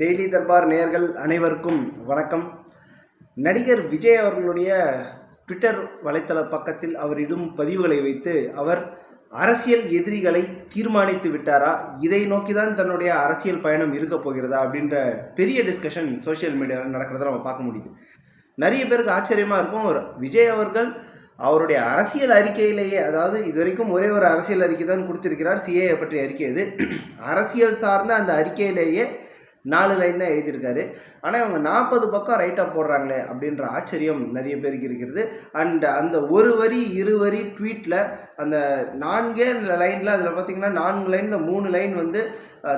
Daily Darbar நேயர்கள் அனைவருக்கும் வணக்கம். நடிகர் விஜய் அவர்களுடைய ட்விட்டர் வலைத்தள பக்கத்தில் அவர் இடும் பதிவுகளை வைத்து அவர் அரசியல் எதிரிகளை தீர்மானித்து விட்டாரா? இதை நோக்கி தான் தன்னுடைய அரசியல் பயணம் இருக்க போகிறதா? அப்படின்ற பெரிய டிஸ்கஷன் சோஷியல் மீடியாவில் நடக்கிறத நம்ம பார்க்க முடியுது. நிறைய பேருக்கு ஆச்சரியமாக இருக்கும். விஜய் அவர்கள் அவருடைய அரசியல் அறிக்கையிலேயே அதாவது இது வரைக்கும் ஒரே ஒரு அரசியல் அறிக்கை தான் கொடுத்திருக்கிறார் சிஏஏ பற்றிய அறிக்கை இது அரசியல் சார்ந்த அந்த அறிக்கையிலேயே நாலு லைன் தான் எழுதியிருக்காரு. ஆனால் இவங்க நாற்பது பக்கம் ரைட்டாக போடுறாங்களே அப்படின்ற ஆச்சரியம் நிறைய பேருக்கு இருக்கிறது. அண்ட் அந்த ஒரு வரி இரு வரி ட்வீட்டில் அந்த நான்கே லைனில் அதில் பார்த்தீங்கன்னா நான்கு லைனில் மூணு லைன் வந்து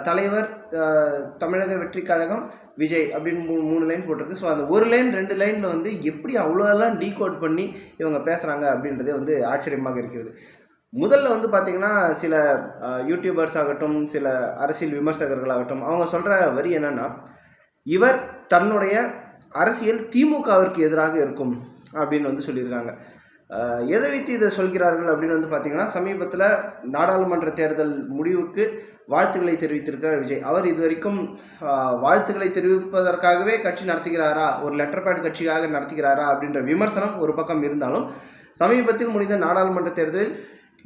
தலைவர் தமிழக வெற்றி கழகம் விஜய் அப்படின்னு மூணு மூணு லைன் போட்டிருக்கு. ஸோ அந்த ஒரு லைன் ரெண்டு லைனில் வந்து எப்படி அவ்வளோலாம் டீகோட் பண்ணி இவங்க பேசுகிறாங்க அப்படின்றதே வந்து ஆச்சரியமாக இருக்கிறது. முதல்ல வந்து பார்த்தீங்கன்னா சில யூடியூபர்ஸ் ஆகட்டும் சில அரசியல் விமர்சகர்கள் ஆகட்டும் அவங்க சொல்கிற வரி என்னன்னா இவர் தன்னுடைய அரசியல் திமுகவிற்கு எதிராக இருக்கும் அப்படின்னு வந்து சொல்லியிருக்காங்க. எதை வைத்து இதை சொல்கிறார்கள் அப்படின்னு வந்து பார்த்தீங்கன்னா சமீபத்தில் நாடாளுமன்ற தேர்தல் முடிவுக்கு வாழ்த்துக்களை தெரிவித்திருக்கிறார் விஜய். அவர் இதுவரைக்கும் வாழ்த்துக்களை தெரிவிப்பதற்காகவே கட்சி நடத்துகிறாரா ஒரு லெட்டர் பேட் கட்சியாக நடத்துகிறாரா அப்படின்ற விமர்சனம் ஒரு பக்கம் இருந்தாலும் சமீபத்தில் முடிந்த நாடாளுமன்ற தேர்தலில்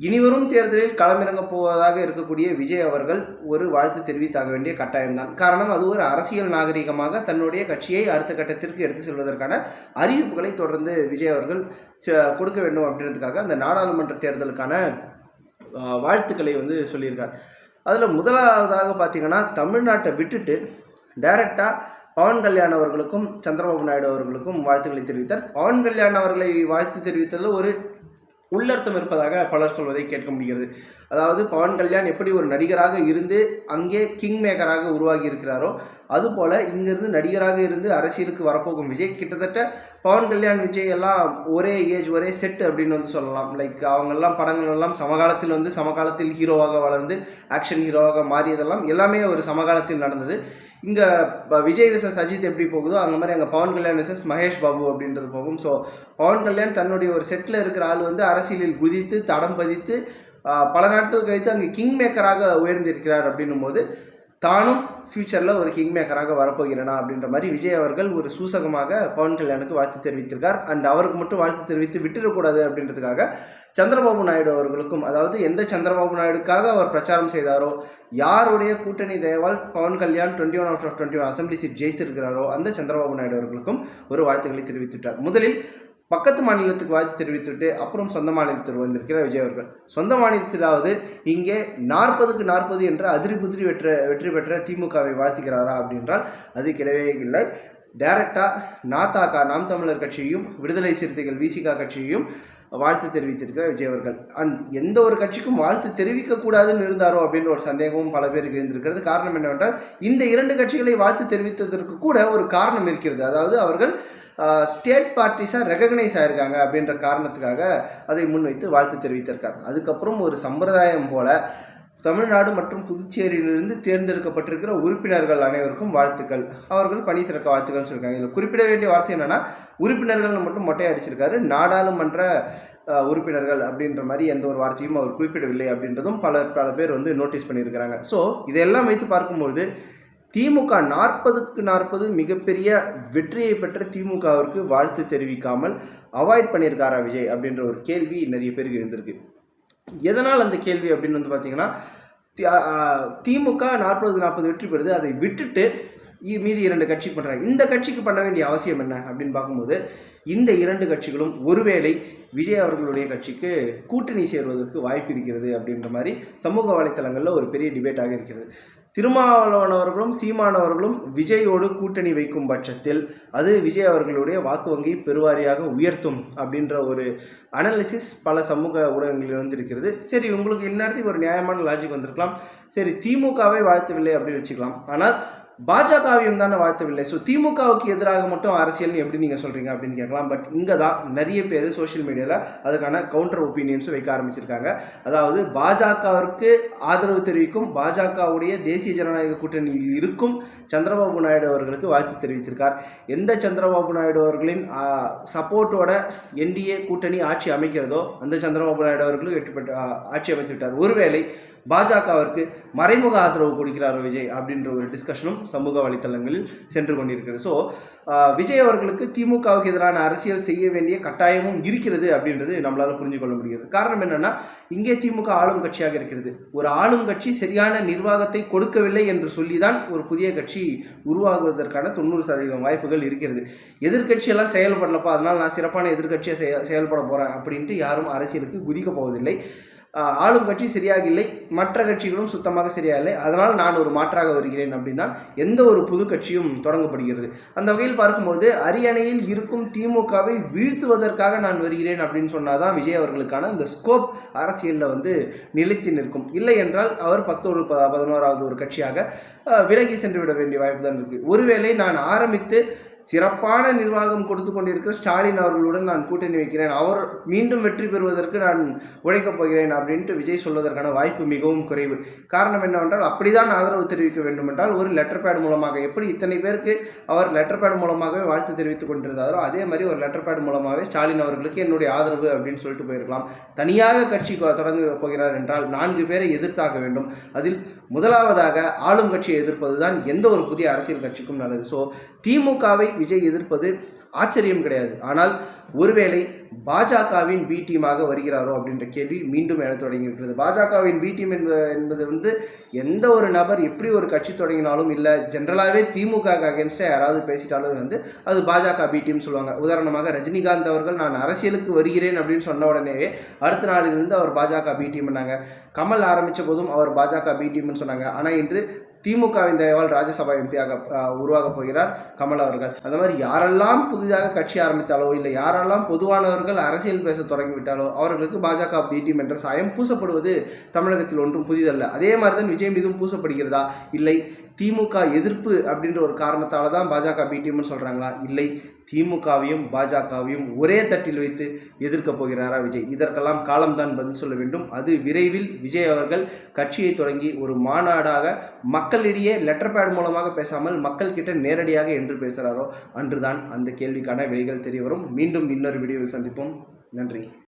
இனிவரும் தேர்தலில் களமிறங்க போவதாக இருக்கக்கூடிய விஜய் அவர்கள் ஒரு வாழ்த்து தெரிவித்தாக வேண்டிய கட்டாயம்தான். காரணம் அது ஒரு அரசியல் நாகரிகமாக தன்னுடைய கட்சியை அடுத்த கட்டத்திற்கு எடுத்து செல்வதற்கான அறிவிப்புகளை தொடர்ந்து விஜய் அவர்கள் ச- கொடுக்க வேண்டும் அப்படின்றதுக்காக அந்த நாடாளுமன்ற தேர்தலுக்கான வாழ்த்துக்களை வந்து சொல்லியிருக்கார். அதில் முதலாவதாக பார்த்தீங்கன்னா தமிழ்நாட்டை விட்டுட்டு டைரெக்டாக பவன் கல்யாண் அவர்களுக்கும் சந்திரபாபு நாயுடு அவர்களுக்கும் வாழ்த்துக்களை தெரிவித்தார். பவன் கல்யாண் அவர்களை வாழ்த்து தெரிவித்ததில் ஒரு உள்ளர்த்தம் இருப்பதாக பலர் சொல்வதை கேட்க முடிகிறது. அதாவது பவன் கல்யாண் எப்படி ஒரு நடிகராக இருந்து அங்கே கிங் மேக்கராக உருவாகி இருக்கிறாரோ அதுபோல் இங்கிருந்து நடிகராக இருந்து அரசியலுக்கு வரப்போகும் விஜய் கிட்டத்தட்ட பவன் கல்யாண் விஜய் எல்லாம் ஒரே ஏஜ் ஒரே செட் அப்படின்னு வந்து சொல்லலாம். லைக் அவங்கெல்லாம் படங்கள் எல்லாம் சமகாலத்தில் வந்து சமகாலத்தில் ஹீரோவாக வளர்ந்து ஆக்ஷன் ஹீரோவாக மாறியதெல்லாம் எல்லாமே ஒரு சமகாலத்தில் நடந்தது. இங்கே விஜய் விசஸ் அஜித் எப்படி போகுதோ அந்த மாதிரி அங்கே பவன் கல்யாண் விசஸ் மகேஷ் பாபு அப்படின்றது போகும். ஸோ பவன் கல்யாண் தன்னுடைய ஒரு செட்டில் இருக்கிற ஆள் வந்து அரசியலில் குதித்து தடம் பதித்து பல நாட்கள் கழித்து அங்கே கிங் மேக்கராக உயர்ந்திருக்கிறார் அப்படின்னும் போது தானும் ஃப்யூச்சரில் ஒரு கிங் மேக்கராக வரப்போகிறேனா அப்படின்ற மாதிரி விஜய் அவர்கள் ஒரு சூசகமாக பவன் கல்யாணுக்கு வாழ்த்து தெரிவித்திருக்கார். அண்ட் அவருக்கு மட்டும் வாழ்த்து தெரிவித்து விட்டுடக்கூடாது அப்படின்றதுக்காக சந்திரபாபு நாயுடு அவர்களுக்கும் அதாவது எந்த சந்திரபாபு நாயுடுக்காக அவர் பிரச்சாரம் செய்தாரோ யாருடைய கூட்டணி தயவால் Pawan Kalyan twenty one out of twenty one assembly seat ஜெயித்திருக்கிறாரோ அந்த சந்திரபாபு நாயுடு அவர்களுக்கும் ஒரு வாழ்த்துக்களை தெரிவித்துவிட்டார். முதலில் பக்கத்து மாநிலத்துக்கு வாழ்த்து தெரிவித்துவிட்டு அப்புறம் சொந்த மாநிலத்தில் வந்திருக்கிறார் விஜய் அவர்கள். சொந்த மாநிலத்திலாவது இங்கே நாற்பதுக்கு நாற்பது என்ற அதிரி புதிரி வெற்ற வெற்றி பெற்ற திமுகவை வாழ்த்துகிறாரா அப்படின்றால் அது கிடையவே இல்லை. டைரக்டாக நாத்தாக்கா நாம் தமிழர் கட்சியையும் விடுதலை சிறுத்தைகள் விசிகா கட்சியையும் வாழ்த்து தெரிவித்திருக்கிறார் விஜய் அவர்கள். அண்ட் எந்த ஒரு கட்சிக்கும் வாழ்த்து தெரிவிக்கக்கூடாதுன்னு இருந்தாரோ அப்படின்ற ஒரு சந்தேகமும் பல பேருக்கு இருந்திருக்கிறது காரணம் என்னவென்றால் இந்த இரண்டு கட்சிகளை வாழ்த்து தெரிவித்ததற்கு கூட ஒரு காரணம் இருக்கிறது. அதாவது அவர்கள் ஸ்டேட் பார்ட்டிஸாக ரெகக்னைஸ் ஆயிருக்காங்க அப்படின்ற காரணத்துக்காக அதை முன்வைத்து வாழ்த்து தெரிவித்திருக்காங்க அதுக்கப்புறம் ஒரு சம்பிரதாயம் போல தமிழ்நாடு மற்றும் புதுச்சேரியிலிருந்து தேர்ந்தெடுக்கப்பட்டிருக்கிற உறுப்பினர்கள் அனைவருக்கும் வாழ்த்துக்கள். அவர்கள் பணி சிறக்க வாழ்த்துக்கள் சொல்லியிருக்காங்க. இதில் குறிப்பிட வேண்டிய வார்த்தை என்னன்னா உறுப்பினர்கள் மட்டும் மொட்டை அடிச்சிருக்காரு. நாடாளுமன்ற உறுப்பினர்கள் அப்படின்ற மாதிரி எந்த ஒரு வார்த்தையும் அவர் குறிப்பிடவில்லை அப்படின்றதும் பல பல பேர் வந்து நோட்டீஸ் பண்ணியிருக்கிறாங்க. ஸோ இதையெல்லாம் வைத்து பார்க்கும்பொழுது திமுக நாற்பதுக்கு நாற்பது மிகப்பெரிய வெற்றியை பெற்ற திமுகவிற்கு வாழ்த்து தெரிவிக்காமல் அவாய்ட் பண்ணியிருக்காரா விஜய் அப்படின்ற ஒரு கேள்வி நிறைய பேருக்கு இருந்திருக்கு எதனால் அந்த கேள்வி அப்படின்னு வந்து பார்த்தீங்கன்னா திமுக நாற்பது நாற்பது வெற்றி பெறுது. அதை விட்டுட்டு இ- மீதி இரண்டு கட்சி பண்ணுறாங்க இந்த கட்சிக்கு பண்ண வேண்டிய அவசியம் என்ன அப்படின்னு பார்க்கும்போது இந்த இரண்டு கட்சிகளும் ஒருவேளை விஜய் அவர்களுடைய கட்சிக்கு கூட்டணி சேர்வதற்கு வாய்ப்பு இருக்கிறது அப்படின்ற மாதிரி சமூக வலைத்தளங்களில் ஒரு பெரிய டிபேட்டாக இருக்கிறது. திருமாவளவனவர்களும் சீமானவர்களும் விஜயோடு கூட்டணி வைக்கும் பட்சத்தில் அது விஜய் அவர்களுடைய வாக்கு வங்கியை பெருவாரியாக உயர்த்தும் அப்படின்ற ஒரு அனாலிசிஸ் பல சமூக ஊடகங்களில் வந்து இருக்கிறது சரி உங்களுக்கு இந்நேரத்துக்கு ஒரு நியாயமான லாஜிக் வந்திருக்கலாம். சரி திமுகவை வாழ்த்தவில்லை அப்படின்னு வச்சுக்கலாம். ஆனால் பாஜகவையும் தானே வாழ்த்தவில்லை. ஸோ திமுகவுக்கு எதிராக மட்டும் அரசியல்னு எப்படி நீங்கள் சொல்கிறீங்க அப்படின்னு கேட்கலாம். பட் இங்கே தான் நிறைய பேர் சோஷியல் மீடியாவில் அதுக்கான கவுண்டர் ஒப்பீனியன்ஸும் வைக்க ஆரம்பிச்சிருக்காங்க. அதாவது பாஜகவிற்கு ஆதரவு தெரிவிக்கும் பாஜகவுடைய தேசிய ஜனநாயக கூட்டணியில் இருக்கும் சந்திரபாபு நாயுடு அவர்களுக்கு வாழ்த்து தெரிவித்திருக்கார். எந்த சந்திரபாபு நாயுடு அவர்களின் சப்போர்ட்டோட என்டிஏ கூட்டணி ஆட்சி அமைக்கிறதோ அந்த சந்திரபாபு நாயுடு அவர்களுக்கு வெற்றி பெற்று ஆட்சி அமைத்து விட்டார். ஒருவேளை பாஜகவிற்கு மறைமுக ஆதரவு கொடுக்கிறார் விஜய் அப்படின்ற ஒரு டிஸ்கஷனும் சமூக வலைத்தளங்களில் சென்று கொண்டிருக்கிறது. ஸோ விஜய் அவர்களுக்கு திமுகவுக்கு எதிரான அரசியல் செய்ய வேண்டிய கட்டாயமும் இருக்கிறது அப்படின்றது நம்மளால் புரிஞ்சு கொள்ள முடியாது காரணம் என்னென்னா இங்கே திமுக ஆளும் கட்சியாக இருக்கிறது. ஒரு ஆளும் கட்சி சரியான நிர்வாகத்தை கொடுக்கவில்லை என்று சொல்லிதான் ஒரு புதிய கட்சி உருவாகுவதற்கான தொண்ணூறு சதவீதம் வாய்ப்புகள் இருக்கிறது. எதிர்க்கட்சியெல்லாம் செயல்படலப்பா அதனால் நான் சிறப்பான எதிர்கட்சியை செயல்பட போகிறேன் அப்படின்ட்டு யாரும் அரசியலுக்கு குதிக்க போவதில்லை. ஆளும் கட்சி சரியாக இல்லை மற்ற கட்சிகளும் சுத்தமாக சரியாக இல்லை அதனால் நான் ஒரு மாற்றாக வருகிறேன் அப்படின்னா எந்த ஒரு புது கட்சியும் தொடங்கப்படுகிறது. அந்த வகையில் பார்க்கும்போது அரியணையில் இருக்கும் திமுகவை வீழ்த்துவதற்காக நான் வருகிறேன் அப்படின்னு சொன்னாதான் விஜய் அவர்களுக்கான இந்த ஸ்கோப் அரசியலில் வந்து நிலைத்து நிற்கும். இல்லை என்றால் அவர் பத்தொரு ப பதினோராவது ஒரு கட்சியாக விலகி சென்று விட வேண்டிய வாய்ப்பு தான் இருக்குது ஒருவேளை நான் ஆரம்பித்து சிறப்பான நிர்வாகம் கொடுத்து கொண்டிருக்கிற ஸ்டாலின் அவர்களுடன் நான் கூட்டணி வைக்கிறேன். அவர் மீண்டும் வெற்றி பெறுவதற்கு நான் உழைக்கப் போகிறேன் அப்படின்ட்டு விஜய் சொல்வதற்கான வாய்ப்பு மிகவும் குறைவு. காரணம் என்னவென்றால் அப்படிதான் ஆதரவு தெரிவிக்க வேண்டும் என்றால் ஒரு லெட்டர் பேட் மூலமாக எப்படி இத்தனை பேருக்கு அவர் லெட்டர் பேட் மூலமாகவே வாழ்த்து தெரிவித்துக் கொண்டிருந்தாரோ அதே மாதிரி ஒரு லெட்டர் பேட் மூலமாகவே ஸ்டாலின் அவர்களுக்கு என்னுடைய ஆதரவு அப்படின்னு சொல்லிட்டு போயிருக்கலாம். தனியாக கட்சி தொடங்க போகிறார் என்றால் நான்கு பேரை எதிர்த்தாக வேண்டும். அதில் முதலாவதாக ஆளும் கட்சியை எதிர்ப்பது தான் எந்த ஒரு புதிய அரசியல் கட்சிக்கும் நல்லது. ஸோ திமுகவை விஜய் எதிர்ப்பது ஆச்சரியம் கிடையாது. ஆனால் ஒருவேளை பாஜகவின் பி டீமாக வருகிறாரோ அப்படின்ற கேள்வி மீண்டும் எழத் தொடங்கியிருக்கிறது பாஜகவின் பி டீம் என்பது என்பது வந்து எந்த ஒரு நபர் எப்படி ஒரு கட்சி தொடங்கினாலும் இல்லை ஜென்ரலாகவே திமுக அகேன்ஸ்டாக யாராவது பேசிட்டாலும் வந்து அது பாஜக பி டீம் சொல்லுவாங்க. உதாரணமாக ரஜினிகாந்த் அவர்கள் நான் அரசியலுக்கு வருகிறேன் அப்படின்னு சொன்ன உடனேவே அடுத்த நாளிலிருந்து அவர் பாஜக பி டீம்னாங்க கமல் ஆரம்பித்த போதும் அவர் பாஜக பி டீம்னு சொன்னாங்க. ஆனால் இன்று திமுகவின் தயவால் ராஜ்யசபா எம்பியாக உருவாக போகிறார் கமல் அவர்கள். அந்த மாதிரி யாரெல்லாம் புதிதாக கட்சி ஆரம்பித்தாலோ இல்லை யாரெல்லாம் பொதுவானவர்கள் அரசியல் பேச தொடங்கிவிட்டாலோ அவர்களுக்கு பாஜக பி டீம் என்ற சாயம் பூசப்படுவது தமிழகத்தில் ஒன்றும் புதிதல்ல. அதே மாதிரி தான் விஜய் மீதும் பூசப்படுகிறதா? இல்லை. திமுக எதிர்ப்பு அப்படின்ற ஒரு காரணத்தால் தான் பாஜக பி டீம்னு சொல்கிறாங்களா இல்லை. திமுகவையும் பாஜகவையும் ஒரே தட்டில் வைத்து எதிர்க்கப் போகிறாரா விஜய்? இதற்கெல்லாம் காலம்தான் பதில் சொல்ல வேண்டும். அது விரைவில் விஜய் அவர்கள் கட்சியை தொடங்கி ஒரு மாநாடாக மக்களிடையே லெட்டர் பேட் மூலமாக பேசாமல் மக்கள் கிட்ட நேரடியாக என்று பேசுகிறாரோ அன்றுதான் அந்த கேள்விக்கான விடைகள் தெரிய வரும் மீண்டும் இன்னொரு வீடியோவில் சந்திப்போம். நன்றி.